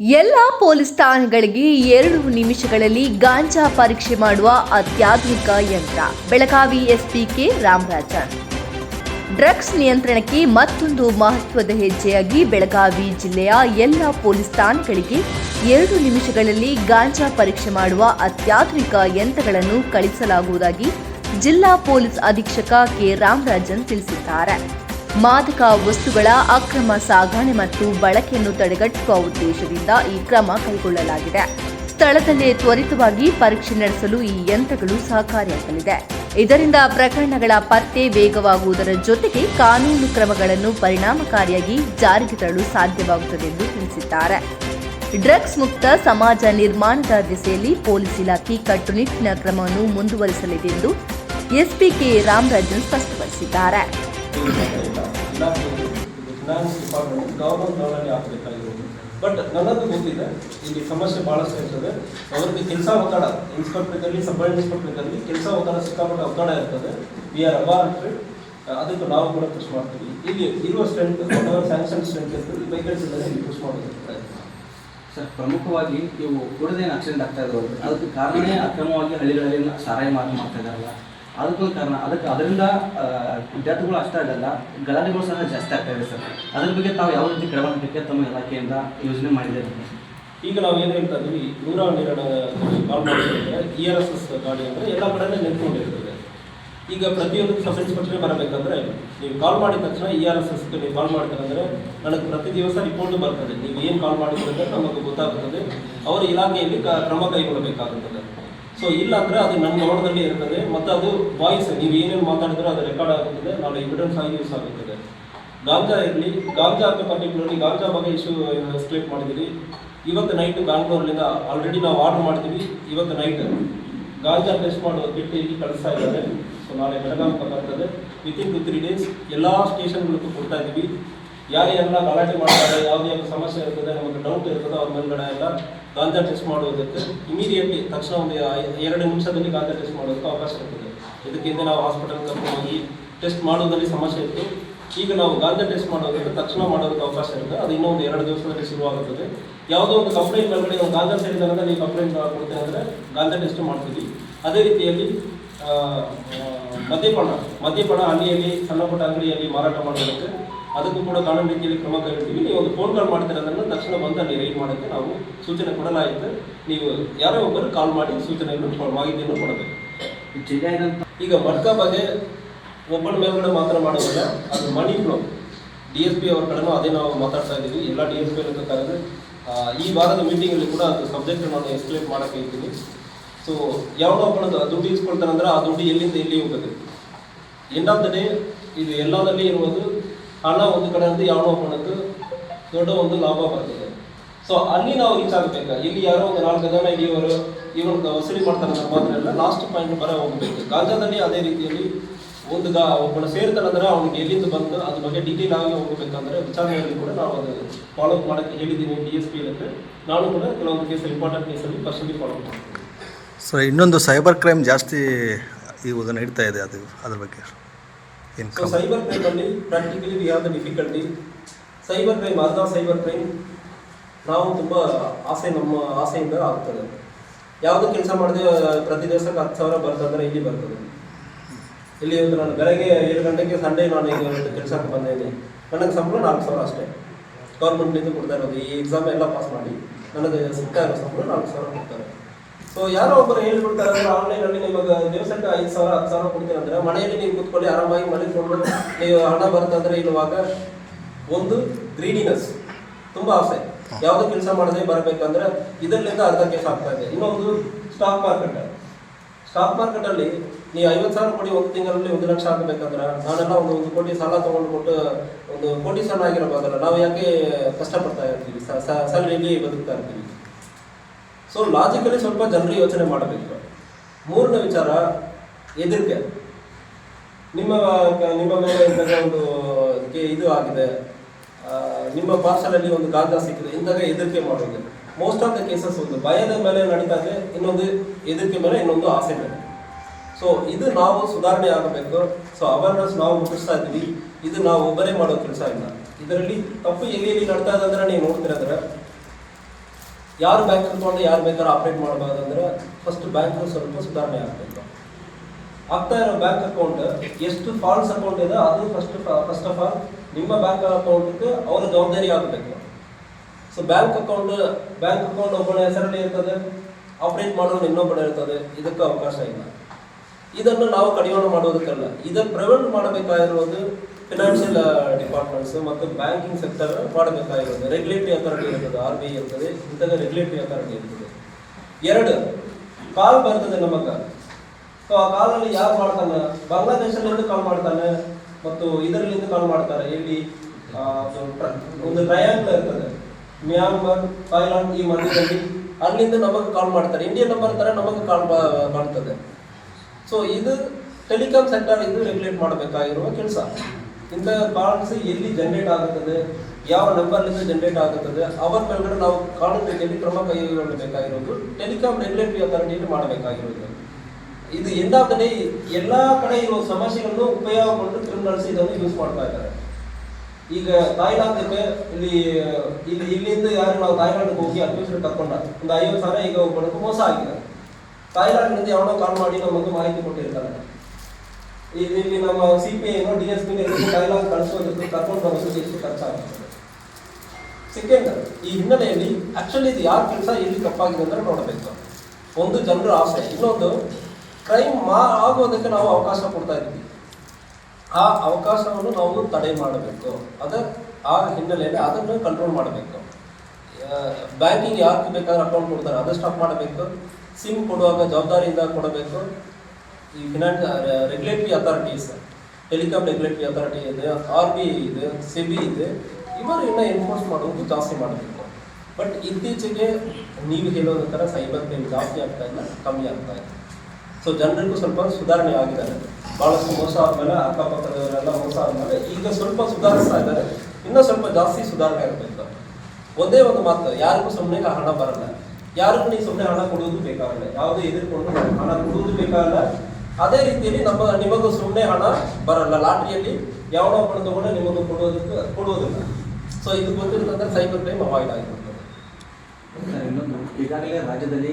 ಎಲ್ಲ ಪೊಲೀಸ್ ಠಾಣೆಗಳಿಗೆ ಎರಡು ನಿಮಿಷಗಳಲ್ಲಿ ಗಾಂಜಾ ಪರೀಕ್ಷೆ ಮಾಡುವ ಅತ್ಯಾಧುನಿಕ ಯಂತ್ರ. Belagavi SP K Ramarajan. Drugs ನಿಯಂತ್ರಣಕ್ಕೆ ಮತ್ತೊಂದು ಮಹತ್ವದ ಹೆಜ್ಜೆಯಾಗಿ ಬೆಳಗಾವಿ ಜಿಲ್ಲೆಯ ಎಲ್ಲ ಪೊಲೀಸ್ ಠಾಣೆಗಳಿಗೆ ಎರಡು ನಿಮಿಷಗಳಲ್ಲಿ ಗಾಂಜಾ ಪರೀಕ್ಷೆ ಮಾಡುವ ಅತ್ಯಾಧುನಿಕ ಯಂತ್ರಗಳನ್ನು ಕಳಿಸಲಾಗುವುದಾಗಿ ಜಿಲ್ಲಾ ಪೊಲೀಸ್ ಅಧೀಕ್ಷಕ ಕೆ ರಾಮರಾಜನ್ ತಿಳಿಸಿದ್ದಾರೆ. ಮಾದಕ ವಸ್ತುಗಳ ಅಕ್ರಮ ಸಾಗಣೆ ಮತ್ತು ಬಳಕೆಯನ್ನು ತಡೆಗಟ್ಟುವ ಉದ್ದೇಶದಿಂದ ಈ ಕ್ರಮ ಕೈಗೊಳ್ಳಲಾಗಿದೆ. ಸ್ಥಳದಲ್ಲೇ ತ್ವರಿತವಾಗಿ ಪರೀಕ್ಷೆ ನಡೆಸಲು ಈ ಯಂತ್ರಗಳು ಸಹಕಾರಿಯಾಗಲಿದೆ. ಇದರಿಂದ ಪ್ರಕರಣಗಳ ಪತ್ತೆ ವೇಗವಾಗುವುದರ ಜೊತೆಗೆ ಕಾನೂನು ಕ್ರಮಗಳನ್ನು ಪರಿಣಾಮಕಾರಿಯಾಗಿ ಜಾರಿಗೆ ತರಲು ಸಾಧ್ಯವಾಗುತ್ತದೆ ಎಂದು ತಿಳಿಸಿದ್ದಾರೆ. ಡ್ರಗ್ಸ್ ಮುಕ್ತ ಸಮಾಜ ನಿರ್ಮಾಣದ ದಿಸೆಯಲ್ಲಿ ಪೊಲೀಸ್ ಇಲಾಖೆ ಕಟ್ಟುನಿಟ್ಟಿನ ಕ್ರಮವನ್ನು ಮುಂದುವರಿಸಲಿದೆ ಎಂದು ಎಸ್ಪಿ ಕೆ. ರಾಮರಾಜನ್ ಸ್ಪಷ್ಟಪಡಿಸಿದ್ದಾರೆ. ಡಿಪಾರ್ಟ್ಮೆಂಟ್ ಗವರ್ಮೆಂಟ್ ಲೆವೆಲಲ್ಲಿ ಆಗಬೇಕಾಗಿರೋದು ಬಟ್ ನನ್ನದು ಗೊತ್ತಿದೆ, ಇಲ್ಲಿ ಸಮಸ್ಯೆ ಭಾಳಷ್ಟು ಇರ್ತದೆ. ಅವರಿಗೆ ಕೆಲಸ ಒತ್ತಡ ಇನ್ಸ್ಪೆಕ್ಟರ್ದಲ್ಲಿ ಸಬ್ ಇನ್ಸ್ಪೆಕ್ಟರ್ದಲ್ಲಿ ಕೆಲಸ ಒತ್ತಡ ಸಿಕ್ಕಾಪಟ್ಟೆ ಒತ್ತಡ ಇರ್ತದೆ. ವಿ ಆರ್ ಅಬಾರ್ಟೆಡ್ ಅದಕ್ಕೆ ನಾವು ಕೂಡ ಪುಷ್ ಮಾಡ್ತೀವಿ. ಇಲ್ಲಿ ಇರುವ ಸ್ಟ್ರೆಂತ್ ಸ್ಯಾಂಕ್ಷನ್ ಸ್ಟ್ರೆಂತ್ ಇರ್ತದೆ ವೆಹಿಕಲ್ಸ್ ಇಲ್ಲದೆ ಇಲ್ಲಿ ಮಾಡೋದಕ್ಕೆ ಸರ್, ಪ್ರಮುಖವಾಗಿ ಇವು ಕುಡಿದೇನು ಆಕ್ಸಿಡೆಂಟ್ ಆಗ್ತಾ ಇರೋದು. ಅದಕ್ಕೆ ಕಾರಣನೇ ಅಕ್ರಮವಾಗಿ ಹಳ್ಳಿಗಳಲ್ಲಿ ಸಾರಾಯಿ ಮಾರಾಟ ಮಾಡ್ತಾ ಇದ್ದಾರಲ್ಲ. ಅದಕ್ಕೊಂದು ಕಾರಣ. ಅದಕ್ಕೆ ಅದರಿಂದ ವಿದ್ಯಾರ್ಥಿಗಳು ಅಷ್ಟೇ ಆಗಲ್ಲ ಗಲಾಟೆಗಳು ಸಹ ಜಾಸ್ತಿ ಆಗ್ತಾ ಇದೆ ಸರ್. ಅದ್ರ ಬಗ್ಗೆ ತಾವು ಯಾವ ರೀತಿ ಕ್ರಮ ಹಾಕಕ್ಕೆ ತಮ್ಮ ಇಲಾಖೆಯಿಂದ ಯೋಜನೆ ಮಾಡಿದ್ದಾರೆ ಈಗ ನಾವು ಏನು ಹೇಳ್ತಾ ಇದ್ದೀವಿ ನೂರ ಹನ್ನೆರಡು ಇ ಆರ್ ಎಸ್ ಎಸ್ ಗಾಡಿ ಅಂದರೆ ಎಲ್ಲ ಕಡೆನೇ ನಿಂತ್ಕೊಂಡಿರ್ತದೆ ಈಗ ಪ್ರತಿಯೊಂದು ಸಬ್ ಇನ್ಸ್ಪೆಕ್ಟರ್ ಬರಬೇಕಂದ್ರೆ, ನೀವು ಕಾಲ್ ಮಾಡಿದ ತಕ್ಷಣ ಇ ಆರ್ ಎಸ್ ಎಸ್ ನೀವು ಕಾಲ್ ಮಾಡ್ತೀರಂದ್ರೆ, ನನಗೆ ಪ್ರತಿ ದಿವಸ ರಿಪೋರ್ಟ್ ಬರ್ತದೆ. ನೀವು ಏನು ಕಾಲ್ ಮಾಡಿದ್ರೆ ನಮಗೆ ಗೊತ್ತಾಗುತ್ತದೆ ಅವರ ಇಲಾಖೆಯಲ್ಲಿ ಕ್ರಮ ಕೈಗೊಳ್ಳಬೇಕಾಗುತ್ತದೆ. ಸೊ ಇಲ್ಲ ಅಂದರೆ ಅದು ನಮ್ಮ ನೋಡದಲ್ಲಿ ಇರ್ತದೆ, ಮತ್ತು ಅದು ವಾಯ್ಸ್ ನೀವು ಏನೇನು ಮಾತಾಡಿದ್ರೆ ಅದು ರೆಕಾರ್ಡ್ ಆಗುತ್ತದೆ ನಾಳೆ ಎವಿಡೆನ್ಸ್ ಆಗಿ ಯೂಸ್ ಆಗುತ್ತದೆ. ಗಾಂಜಾ ಇರಲಿ, ಗಾಂಜಾ ಅಂತ ಪರ್ಟಿಕ್ಯುಲರ್ಲಿ ಗಾಂಜಾ ಬಗ್ಗೆ ಇಶ್ಯೂ ಎಸ್ಕ್ಲೇಟ್ ಮಾಡಿದ್ದೀವಿ ಇವತ್ತು ನೈಟ್ ಬ್ಯಾಂಗ್ಳೂರ್ಲಿಂದ ಆಲ್ರೆಡಿ ನಾವು ಆರ್ಡರ್ ಮಾಡ್ತೀವಿ, ಇವತ್ತು ನೈಟ್ ಗಾಂಜಾ ಟೆಸ್ಟ್ ಮಾಡುವ ಕಿಟ್ ಇಲ್ಲಿ ಕಳಿಸ್ತಾ ಇದ್ದಾರೆ. ಸೊ ನಾಳೆ ಬೆಳಗಾವಿ ಬರ್ತದೆ. ವಿತಿನ್ ಟು ತ್ರೀ ಡೇಸ್ ಎಲ್ಲ ಸ್ಟೇಷನ್ಗಳಿಗೂ ಕೊಡ್ತಾ ಇದ್ದೀವಿ. ಯಾರ್ಯಾರೆಲ್ಲ ಗಲಾಟೆ ಮಾಡ್ತಾರೆ, ಯಾವುದೇ ಒಂದು ಸಮಸ್ಯೆ ಇರ್ತದೆ, ನಮಗೆ ಡೌಟ್ ಇರ್ತದೆ, ಅವ್ರ ಮೇಲ್ಗಡೆ ಎಲ್ಲ ಗಾಂಜಾ ಟೆಸ್ಟ್ ಮಾಡೋದಕ್ಕೆ ಇಮಿಡಿಯೇಟ್ಲಿ ತಕ್ಷಣ ಒಂದು ಎರಡು ನಿಮಿಷದಲ್ಲಿ ಗಾಂಜಾ ಟೆಸ್ಟ್ ಮಾಡೋದಕ್ಕೆ ಅವಕಾಶ ಇರ್ತದೆ. ಇದಕ್ಕಿಂತ ನಾವು ಹಾಸ್ಪಿಟಲ್ ಕರ್ಕೊಂಡು ಹೋಗಿ ಟೆಸ್ಟ್ ಮಾಡೋದ್ರಲ್ಲಿ ಸಮಸ್ಯೆ ಇತ್ತು. ಈಗ ನಾವು ಗಾಂಜಾ ಟೆಸ್ಟ್ ಮಾಡೋದಕ್ಕೆ ತಕ್ಷಣ ಮಾಡೋದಕ್ಕೆ ಅವಕಾಶ ಇರುತ್ತೆ ಅದು ಇನ್ನೊಂದು ಎರಡು ದಿವಸದಲ್ಲಿ ಶುರುವಾಗುತ್ತದೆ. ಯಾವುದೋ ಒಂದು ಕಂಪ್ಲೇಂಟ್ ಮೇಲ್ಗಡೆ ನಾವು ಗಾಂಜಾ ಸೇರಿದಾಗ ನೀವು ಕಂಪ್ಲೇಂಟ್ ಕೊಡ್ತೇನೆ ಅಂದರೆ ಗಾಂಜಾ ಟೆಸ್ಟ್ ಮಾಡ್ತೀವಿ. ಅದೇ ರೀತಿಯಲ್ಲಿ ಮದ್ಯಪಾನ ಮದ್ಯಪಾನ ಅಂಗಡಿಯಲ್ಲಿ ಸಣ್ಣ ಪುಟ್ಟ ಅಂಗಡಿಯಲ್ಲಿ ಮಾರಾಟ ಮಾಡೋದಕ್ಕೆ ಅದಕ್ಕೂ ಕೂಡ ಕಾನೂನು ರೀತಿಯಲ್ಲಿ ಕ್ರಮ ಕೈಗೊಳ್ತೀವಿ ನೀವು ಒಂದು ಫೋನ್ ಕಾಲ್ ಮಾಡ್ತೀರ ಅದನ್ನು ತಕ್ಷಣ ಬಂದು ರೈಡ್ ಮಾಡೋಕ್ಕೆ ನಾವು ಸೂಚನೆ ಕೊಡಲಾಯಿತು. ನೀವು ಯಾರೋ ಒಬ್ಬರು ಕಾಲ್ ಮಾಡಿ ಸೂಚನೆಯನ್ನು ಮಾಹಿತಿಯನ್ನು ಕೊಡಬೇಕು. ಈಗ ಮಡ್ಕ ಬಗ್ಗೆ ಒಬ್ಬನ ಮೇಲ್ಗಡೆ ಮಾತ್ರ ಮಾಡೋದಿಲ್ಲ ಅದು money flow D S P ಅವ್ರ ಕಡೆನೂ ಅದೇ ನಾವು ಮಾತಾಡ್ತಾ ಇದ್ದೀವಿ. ಎಲ್ಲ ಡಿ ಎಸ್ ಪಿ ಕರೆದು ಆ, ಈ ವಾರದ ಮೀಟಿಂಗಲ್ಲಿ ಕೂಡ ಅದು ಸಬ್ಜೆಕ್ಟ್ ನಾನು ಎಕ್ಸ್ಪ್ಲೇನ್ ಮಾಡೋಕ್ಕೆ ಇದ್ದೀನಿ. ಸೊ ಯಾವಾಗ ಒಬ್ಬನದು ದುಡ್ಡು ಇಸ್ಕೊಳ್ತಾನಂದ್ರೆ ಆ ದುಡ್ಡು ಎಲ್ಲಿಂದ ಎಲ್ಲಿ ಹೋಗುತ್ತೆ ಎಂಡ್ ಆಫ್ ದ ಡೇ ಇದು ಎಲ್ಲದಲ್ಲಿ ಇರುವುದು ಹಣ ಒಂದು ಕಡೆಯಿಂದ ಯಾವನೋ ಒಬ್ಬನದ್ದು ದೊಡ್ಡ ಒಂದು ಲಾಭ ಬರ್ತದೆ. ಸೊ ಅಲ್ಲಿ ನಾವು ರೀಚ್ ಆಗಬೇಕು. ಇಲ್ಲಿ ಯಾರೋ ಒಂದು ನಾಲ್ಕು ಜನ ಇವರು ಇವರು ವಸೂಲಿ ಮಾಡ್ತಾರೆ ಮಾತ್ರ ಇಲ್ಲ ಲಾಸ್ಟ್ ಪಾಯಿಂಟ್ ಬರ ಹೋಗಬೇಕು. ಗಾಂಜಾದಲ್ಲಿ ಅದೇ ರೀತಿಯಲ್ಲಿ ಒಂದು ಗಾ ಒಬ್ಬನ ಸೇರ್ತಾನಂದ್ರೆ ಅವ್ನಿಗೆ ಎಲ್ಲಿಂದ ಬಂದು ಅದ್ರ ಬಗ್ಗೆ ಡೀಟೇಲ್ ಆಗಿ ಹೋಗಬೇಕಂದ್ರೆ ವಿಚಾರಣೆಯಲ್ಲಿ ಕೂಡ ನಾವು ಅದು ಫಾಲೋ ಮಾಡೋಕ್ಕೆ ಹೇಳಿದ್ದೀನಿ ಡಿ ಎಸ್ ಪಿ ಅಂದ್ರೆ. ನಾನು ಕೂಡ ಕೆಲವೊಂದು ಕೇಸಲ್ಲಿ ಇಂಪಾರ್ಟೆಂಟ್ ಕೇಸಲ್ಲಿ ಪರ್ಸನಲಿ ಫಾಲೋ ಮಾಡ್ತೀನಿ. ಸೊ ಇನ್ನೊಂದು ಸೈಬರ್ ಕ್ರೈಮ್ ಜಾಸ್ತಿ ಇವಾಗ ಇಡ್ತಾ ಇದೆ ಅದು ಅದ್ರ ಬಗ್ಗೆ. ಏನು So ಕ್ರೈಮ್ ಅಲ್ಲಿ practically we have the difficulty cyber crime ಅರ್ಧ ಸೈಬರ್ ಕ್ರೈಮ್ ನಾವು ತುಂಬ ಆಸೆ ನಮ್ಮ ಆಸೆಯಿಂದ ಆಗ್ತದೆ. ಯಾವುದೋ ಕೆಲಸ ಮಾಡದೆ, ಪ್ರತಿ ದಿವಸಕ್ಕೆ ಹತ್ತು ಸಾವಿರ ಬರ್ತಂದ್ರೆ ಇಲ್ಲಿ ಬರ್ತದೆ. ಇಲ್ಲಿ ಒಂದು ನಾನು ಬೆಳಗ್ಗೆ ಏಳು ಗಂಟೆಗೆ ಸಂಡೇ ನಾನು ಈಗ ಕೆಲಸಕ್ಕೆ ಬಂದಿದ್ದೀನಿ ನನಗೆ ಸಂಬಳ ನಾಲ್ಕು ಸಾವಿರ ಅಷ್ಟೇ. ಗೌರ್ಮೆಂಟ್ನಿಂದ ಕೊಡ್ತಾ ಇರೋದು. ಈ ಎಕ್ಸಾಮ್ ಎಲ್ಲ ಪಾಸ್ ಮಾಡಿ ನನಗೆ ಸಿಗ್ತಾ ಇರೋ ಸಂಬಳ ನಾಲ್ಕು ಸಾವಿರ ಕೊಡ್ತಾರೆ. ಸೊ ಯಾರೋ ಒಬ್ಬರು ಹೇಳ್ಬಿಡ್ತಾರೆ ಆನ್ಲೈನ್ ಅಲ್ಲಿ ನಿಮಗೆ ದಿವಸಕ್ಕೆ ಐದು ಸಾವಿರ, ಹತ್ತು ಸಾವಿರ ಕೊಡ್ತೀನಿ ಅಂದ್ರೆ ಮನೆಯಲ್ಲಿ ನೀವು ಕುತ್ಕೊಳ್ಳಿ, ಆರಾಮಾಗಿ ಮಲಿಕೊಂಡು ನೀವು ಹಣ ಬರ್ತಂದ್ರೆ ಇರುವಾಗ ಒಂದು ಗ್ರೀನಿನೆಸ್ ತುಂಬಾ ಆಸೆ. ಯಾವುದೋ ಕೆಲಸ ಮಾಡದೆ ಬರಬೇಕಂದ್ರೆ ಇದರಿಂದ ಅರ್ಧ ಕೆಲಸ ಆಗ್ತಾ ಇದೆ. ಇನ್ನೊಂದು ಸ್ಟಾಕ್ ಮಾರ್ಕೆಟ್ ಸ್ಟಾಕ್ ಮಾರ್ಕೆಟ್ ಅಲ್ಲಿ ನೀವು ಐವತ್ತು ಸಾವಿರ ಕೊಡಿ ಒಂದು ತಿಂಗಳಲ್ಲಿ ಒಂದು ಲಕ್ಷ ಆಗಬೇಕಂದ್ರೆ ನಾನೆಲ್ಲ ಒಂದು ಒಂದು ಕೋಟಿ ಸಾಲ ತಗೊಂಡು ಕೊಟ್ಟು ಒಂದು ಕೋಟಿ ಸಣ್ಣ ಆಗಿರಬಾರ್ದಲ್ಲ ನಾವು ಯಾಕೆ ಕಷ್ಟಪಡ್ತಾ ಇರ್ತೀವಿ? ಸ್ಯಾಲರಿಲಿ ಬದುಕ್ತಾ ಇರ್ತೀವಿ. ಸೊ ಲಾಜಿಕಲಿ ಸ್ವಲ್ಪ ಜನರು ಯೋಚನೆ ಮಾಡಬೇಕು. ಮೂರನೇ ವಿಚಾರ ಹೆದರಿಕೆ ನಿಮ್ಮ ನಿಮ್ಮ ಮೇಲೆ ಇಂತಹ ಒಂದು ಇದು ಆಗಿದೆ. ನಿಮ್ಮ ಪಾರ್ಸಲಲ್ಲಿ ಒಂದು ಗಾಂಜಾ ಸಿಕ್ಕಿದೆ. ಇಂದಾಗ ಹೆದರಿಕೆ ಮಾಡೋದು ಮೋಸ್ಟ್ ಆಫ್ ದ ಕೇಸಸ್ ಒಂದು ಭಯದ ಮೇಲೆ ನಡೀತಾ ಇದೆ, ಇನ್ನೊಂದು ಹೆದರಿಕೆ ಮೇಲೆ ಇನ್ನೊಂದು ಆಸೆ ಮೇಲೆ. ಸೊ ಇದು ನಾವು ಸುಧಾರಣೆ ಆಗಬೇಕು. ಸೊ ಅವೇರ್ನೆಸ್ ನಾವು ಮುಟ್ಟಿಸ್ತಾ ಇದ್ದೀವಿ. ಇದು ನಾವು ಒಬ್ಬರೇ ಮಾಡೋ ಕೆಲಸ ಇಲ್ಲ. ಇದರಲ್ಲಿ ತಪ್ಪು ಎಲ್ಲಿ ನಡ್ತಾ ಇದೆ ಅಂದ್ರೆ ನೀವು ನೋಡ್ತಿರೋದ್ರೆ ಯಾರು ಬ್ಯಾಂಕ್ ಅಕೌಂಟ್ ಯಾರು ಬೇಕಾದ್ರೂ ಆಪ್ರೇಟ್ ಮಾಡಬಾರ್ದು ಅಂದ್ರೆ ಫಸ್ಟ್ ಬ್ಯಾಂಕ್ ಸ್ವಲ್ಪ ಸುಧಾರಣೆ ಆಗಬೇಕು. ಆಗ್ತಾ ಇರೋ ಬ್ಯಾಂಕ್ ಅಕೌಂಟ್ ಎಷ್ಟು ಫಾಲ್ಸ್ ಅಕೌಂಟ್ ಇದೆ, ಅದು ಫಸ್ಟ್ ಫಸ್ಟ್ ಆಫ್ ಆಲ್ ನಿಮ್ಮ ಬ್ಯಾಂಕ್ ಅಕೌಂಟ್ಗೆ ಅವರ ಜವಾಬ್ದಾರಿ ಆಗಬೇಕು. So bank account bank account ಒಬ್ಬನ ಹೆಸರಲ್ಲಿ ಇರ್ತದೆ ಆಪರೇಟ್ ಮಾಡೋನು ಇನ್ನೊಬ್ಬನ ಇರ್ತದೆ, ಇದಕ್ಕೆ ಅವಕಾಶ ಇಲ್ಲ. ಇದನ್ನು ನಾವು ಕಡಿವಾಣ ಮಾಡೋದಕ್ಕಲ್ಲ. ಇದನ್ನು ಪ್ರಿವೆಂಟ್ ಮಾಡಬೇಕಾಗಿರೋದು ಫಿನಾನ್ಷಿಯಲ್ ಡಿಪಾರ್ಟ್ಮೆಂಟ್ಸ್ ಮತ್ತು ಬ್ಯಾಂಕಿಂಗ್ ಸೆಕ್ಟರ್ ಮಾಡಬೇಕಾಗಿರುತ್ತದೆ. ರೆಗ್ಯುಲೇಟರಿ ಅಥಾರಿಟಿ ಇರ್ತದೆ ಆರ್ ಬಿ ಐ ಇರ್ತದೆ ಇಂಥದ ರೆಗ್ಯುಲೇಟರಿ ಅಥಾರಿಟಿ ಇರ್ತದೆ ಎರಡು, ಕಾಲ್ ಬರ್ತದೆ ನಮಗೆ ಸೊ ಆ ಕಾಲಲ್ಲಿ ಯಾರು ಮಾಡ್ತಾನೆ? ಬಾಂಗ್ಲಾದೇಶದಿಂದ ಕಾಲ್ ಮಾಡ್ತಾನೆ, ಮತ್ತು ಇದರಲ್ಲಿಂದ ಕಾಲ್ ಮಾಡ್ತಾರೆ. ಇಲ್ಲಿ ಒಂದು ಟ್ರ- ಒಂದು ಟ್ರಯಾಂಗಲ್ ಇರ್ತದೆ. ಮ್ಯಾನ್ಮಾರ್ ಥೈಲ್ಯಾಂಡ್ ಈ ಮಧ್ಯದಲ್ಲಿ, ಅಲ್ಲಿಂದ ನಮಗೆ ಕಾಲ್ ಮಾಡ್ತಾರೆ. ಇಂಡಿಯನ್ ನಂಬರ್ ತರ ನಮಗೆ ಕಾಲ್ ಮಾಡ್ತದೆ ಸೊ ಇದು ಟೆಲಿಕಾಂ ಸೆಕ್ಟರ್ ಇದು ರೆಗ್ಯುಲೇಟ್ ಮಾಡಬೇಕಾಗಿರುವ ಕೆಲಸ. ಇಂಥ ಬಾಲನ್ಸ್ ಎಲ್ಲಿ ಜನರೇಟ್ ಆಗುತ್ತದೆ? ಯಾವ ನಂಬರ್ನಿಂದ ಜನರೇಟ್ ಆಗುತ್ತದೆ? ಅವರ ಮೇಲ್ಗಡೆ ನಾವು ಕಾನೂನು ರೀತಿಯಲ್ಲಿ ಕ್ರಮ ಕೈಗೊಳ್ಳಬೇಕಾಗಿರೋದು ಟೆಲಿಕಾಂ ರೆಗ್ಯುಲೇಟರಿ ಅಥಾರಿಟಿಯಲ್ಲಿ ಮಾಡಬೇಕಾಗಿರೋದು ಇದು ಎಂತಾದಲ್ಲಿ ಎಲ್ಲ ಕಡೆ ಇರುವ ಸಮಸ್ಯೆಗಳನ್ನು ಉಪಯೋಗಗೊಂಡು ಕ್ರಿಮಿನಲ್ಸ್ ಇದನ್ನು ಯೂಸ್ ಮಾಡ್ತಾ ಇದ್ದಾರೆ. ಈಗ ತಾಯ್ಲಾಂಡ್ ಇಲ್ಲಿ ಇಲ್ಲಿ, ಇಲ್ಲಿಂದ ಯಾರು ನಾವು ತಾಯ್ಲಾಂಡ್ಗೆ ಹೋಗಿ ಅಡ್ಮಿಷನ್ ತಕ್ಕೊಂಡ, ಒಂದು ಐವತ್ತು ಸಾವಿರ ಈಗ ಒಬ್ಬನಿಗೆ ಮೋಸ ಆಗಿದೆ. ತಾಯ್ಲಾಂಡ್ನಿಂದ ಯಾವನೋ ಕಾಲ್ ಮಾಡಿ ನಮಗೆ ಮಾಹಿತಿ ಕೊಟ್ಟಿರ್ತಾರೆ. ಇಲ್ಲಿ ನಮ್ಮ C P I D S P dialogue ಕಳಿಸೋದಕ್ಕೆ ಕರ್ಕೊಂಡು ಬರೋದು ಎಷ್ಟು ಖರ್ಚಾಗುತ್ತೆ. ಸೆಕೆಂಡ್ ಈ ಹಿನ್ನೆಲೆಯಲ್ಲಿ ಆಕ್ಚುಲಿ ಇದು ಯಾರ ಕೆಲಸ ಎಲ್ಲಿ ತಪ್ಪಾಗಿದೆ ಅಂತ ನೋಡಬೇಕು. ಒಂದು ಜನರ ಆಸೆ, ಇನ್ನೊಂದು ಕ್ರೈಮ್ ಮಾ ಆಗೋದಕ್ಕೆ ನಾವು ಅವಕಾಶ ಕೊಡ್ತಾ ಇದ್ದೀವಿ. ಆ ಅವಕಾಶವನ್ನು ನಾವು ತಡೆ ಮಾಡಬೇಕು. ಅದ ಆ ಹಿನ್ನೆಲೆಯಲ್ಲಿ ಅದನ್ನು ಕಂಟ್ರೋಲ್ ಮಾಡಬೇಕು. ಬ್ಯಾಂಕಿಂಗ್ ಯಾರು ಬೇಕಾದ್ರೆ ಅಕೌಂಟ್ ಕೊಡ್ತಾರೆ ಅದು ಸ್ಟಾಪ್ ಮಾಡಬೇಕು. ಸಿಮ್ ಕೊಡುವಾಗ ಜವಾಬ್ದಾರಿಯಿಂದ ಕೊಡಬೇಕು. ಈ finance regulatory authorities telecom regulatory authority ಇದೆ ಆರ್ ಬಿ ಐ ಇದೆ ಸೆಬಿ ಇದೆ. ಇವರು ಇನ್ನ ಎನ್ಫೋರ್ಸ್ ಮಾಡೋದು ಜಾಸ್ತಿ ಮಾಡಬೇಕು ಬಟ್ ಇತ್ತೀಚೆಗೆ ನೀವು ಹೇಳೋದ ಥರ ಸೈಬರ್ ಕ್ರೈಮ್ ಜಾಸ್ತಿ ಆಗ್ತಾ ಇಲ್ಲ, ಕಮ್ಮಿ ಆಗ್ತಾ ಇದೆ. ಸೊ ಜನರಿಗೂ ಸ್ವಲ್ಪ ಸುಧಾರಣೆ ಆಗಿದ್ದಾರೆ. ಭಾಳಷ್ಟು ಮೋಸ ಆದಮೇಲೆ ಅಕ್ಕಪಕ್ಕದವರೆಲ್ಲ ಮೋಸ ಆದ್ಮೇಲೆ ಈಗ ಸ್ವಲ್ಪ ಸುಧಾರಿಸ್ತಾ ಇದ್ದಾರೆ. ಇನ್ನೂ ಸ್ವಲ್ಪ ಜಾಸ್ತಿ ಸುಧಾರಣೆ ಆಗಬೇಕು ಒಂದೇ ಒಂದು ಮಾತು, ಯಾರಿಗೂ ಸುಮ್ಮನೆ ಹಣ ಬರಲ್ಲ. ಯಾರಿಗೂ ನೀವು ಸುಮ್ಮನೆ ಹಣ ಕೊಡುವುದು ಬೇಕಾಗಲ್ಲ. ಯಾವುದೇ ಎದುರ್ಕೊಂಡು ಹಣ ಕೊಡುವುದು ಬೇಕಾಗಲ್ಲ. ಅದೇ ರೀತಿಯಲ್ಲಿ ನಮ್ಮ ನಿಮಗೂ ಸುಮ್ಮನೆ ಹಣ ಬರಲ್ಲ. ಲಾಟ್ರಿಯಲ್ಲಿ ಯಾವನೋ ಹಣ ತಗೊಂಡು ನಿಮಗೆ ಕೊಡೋದಕ್ಕೆ ಕೊಡುವುದಿಲ್ಲ. ಸೊ ಇದು ಗೊತ್ತಿರ್ತಂದ್ರೆ ಸೈಬರ್ ಕ್ರೈಮ್ ಅವಾಯ್ಡ್ ಆಗಿರ್ತದೆ ಇನ್ನೊಂದು, ಈಗಾಗಲೇ ರಾಜ್ಯದಲ್ಲಿ